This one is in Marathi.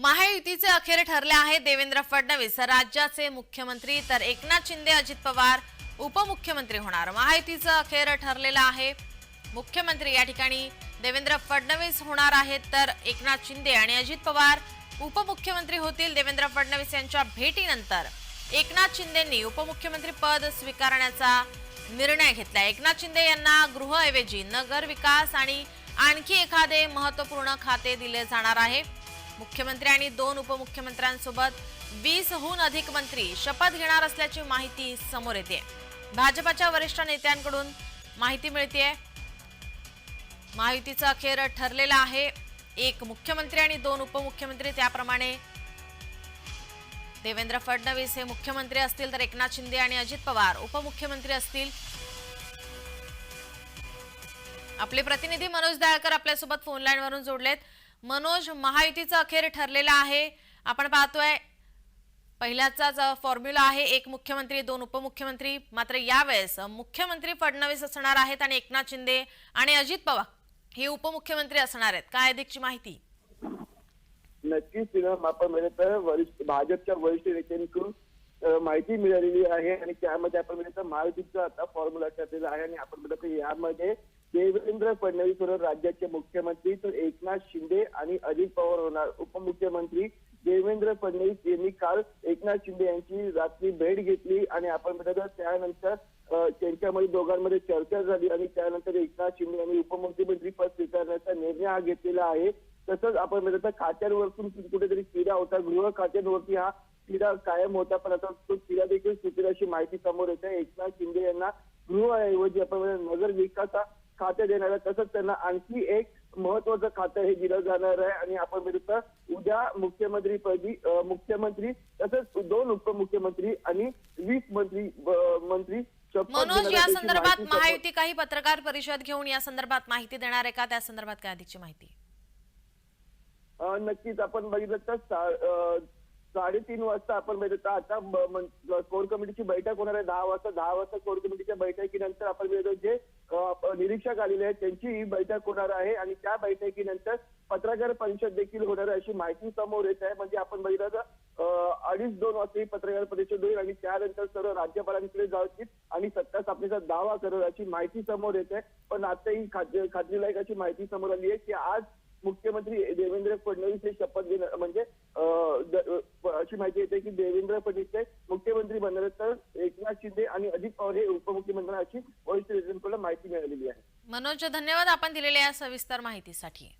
महायुतीचे अखेर ठरले आहे देवेंद्र फडणवीस. राज्याचे मुख्यमंत्री तर एकनाथ शिंदे अजित पवार उपमुख्यमंत्री होणार. महायुतीचं अखेर ठरलेलं आहे मुख्यमंत्री. या ठिकाणी देवेंद्र फडणवीस होणार आहेत तर एकनाथ शिंदे आणि अजित पवार उपमुख्यमंत्री होतील देवेंद्र फडणवीस यांच्या भेटीनंतर. एकनाथ शिंदेंनी उपमुख्यमंत्री पद स्वीकारण्याचा निर्णय घेतला एकनाथ शिंदे यांना गृहऐवजी नगर विकास आणि आणखी एखादे महत्त्वपूर्ण खाते दिले जाणार आहे. मुख्यमंत्री आणि दोन उपमुख्यमंत्र्यांसोबत वीसहून अधिक मंत्री शपथ घेणार असल्याची माहिती समोर येते. भाजपच्या वरिष्ठ नेत्यांकडून माहिती मिळते महायुतीचं अखेर ठरलेलं आहे. एक मुख्यमंत्री आणि दोन उपमुख्यमंत्री त्याप्रमाणे. देवेंद्र फडणवीस हे मुख्यमंत्री असतील तर एकनाथ शिंदे आणि अजित पवार उपमुख्यमंत्री असतील. आपले प्रतिनिधी मनोज दयाळकर आपल्यासोबत फोन जोडलेत. मनोज महायुतीचं अखेर ठरलेलं आहे. आपण पाहतोय पहिल्याचाच फॉर्म्युला आहे. एक मुख्यमंत्री दोन उपमुख्यमंत्री. मात्र यावेळेस मुख्यमंत्री फडणवीस असणार आहेत आणि एकनाथ शिंदे आणि अजित पवार हे उपमुख्यमंत्री असणार आहेत. काय अधिकची माहिती? नक्कीच आपण म्हणजे तर वरिष्ठ भाजपच्या वरिष्ठ नेत्यांकडून माहिती मिळालेली आहे. आणि त्यामध्ये आपण म्हणजे महायुतीचा आता फॉर्म्युला ठरलेला आहे. आणि आपण म्हणतो यामध्ये देवेंद्र फडणवीस होणार राज्याचे मुख्यमंत्री तर एकनाथ शिंदे आणि अजित पवार होणार. उपमुख्यमंत्री देवेंद्र फडणवीस यांनी काल एकनाथ शिंदे यांची रात्री भेट घेतली आणि आपण म्हणजे त्यानंतर त्यांच्यामध्ये दोघांमध्ये चर्चा झाली आणि त्यानंतर एकनाथ शिंदे यांनी उपमुख्यमंत्री पद स्वीकारण्याचा निर्णय हा घेतलेला आहे. तसंच आपण म्हणजे तर खात्यांवरतून कुठेतरी तिढा होता. गृह खात्यांवरती हा तिढा कायम होता. पण आता तो तिढा देखील सुटेल अशी माहिती समोर येते. एकनाथ शिंदे यांना गृहऐवजी आपण म्हणजे नगर विकासा खाते देणार आहे. तसंच त्यांना आणखी एक महत्वाचं खातं हे दिलं जाणार आहे. आणि आपण विरुद्ध उद्या मुख्यमंत्रीपदी मुख्यमंत्री तसंच दोन उपमुख्यमंत्री आणि वीस मंत्री मंत्री मनोज या संदर्भात महायुती काही पत्रकार परिषद घेऊन या संदर्भात माहिती देणार आहे का? त्या संदर्भात काय अधिकची माहिती? नक्कीच. आपण बघितलं तर साडेतीन वाजता आपण म्हणजे आता कोर कमिटीची बैठक होणार आहे. दहा वाजता दहा वाजता कोर कमिटीच्या बैठकीनंतर आपण जे निरीक्षक आलेले आहेत त्यांची ही बैठक होणार आहे. आणि त्या बैठकीनंतर पत्रकार परिषद देखील होणार आहे अशी माहिती समोर येत आहे. म्हणजे आपण बघितलं तर अडीच दोन वाजता ही पत्रकार परिषद होईल आणि त्यानंतर सर्व राज्यपालांकडे जातील आणि सत्ता स्थापनेचा दावा करेल अशी माहिती समोर येत आहे. पण आता ही खात्री खात्रीलायक अशी माहिती समोर आली आहे की आज मुख्यमंत्री देवेंद्र फडणवीस हे शपथ घेणार म्हणजे अशी माहिती येते की देवेंद्र फडणवीस हे मुख्यमंत्री बनणार तर एकनाथ शिंदे आणि अजित पवार हे उपमुख्यमंत्री अशी वरिष्ठ नेत्यांकडून माहिती मिळालेली आहे. मनोज धन्यवाद आपण दिलेल्या या सविस्तर माहितीसाठी.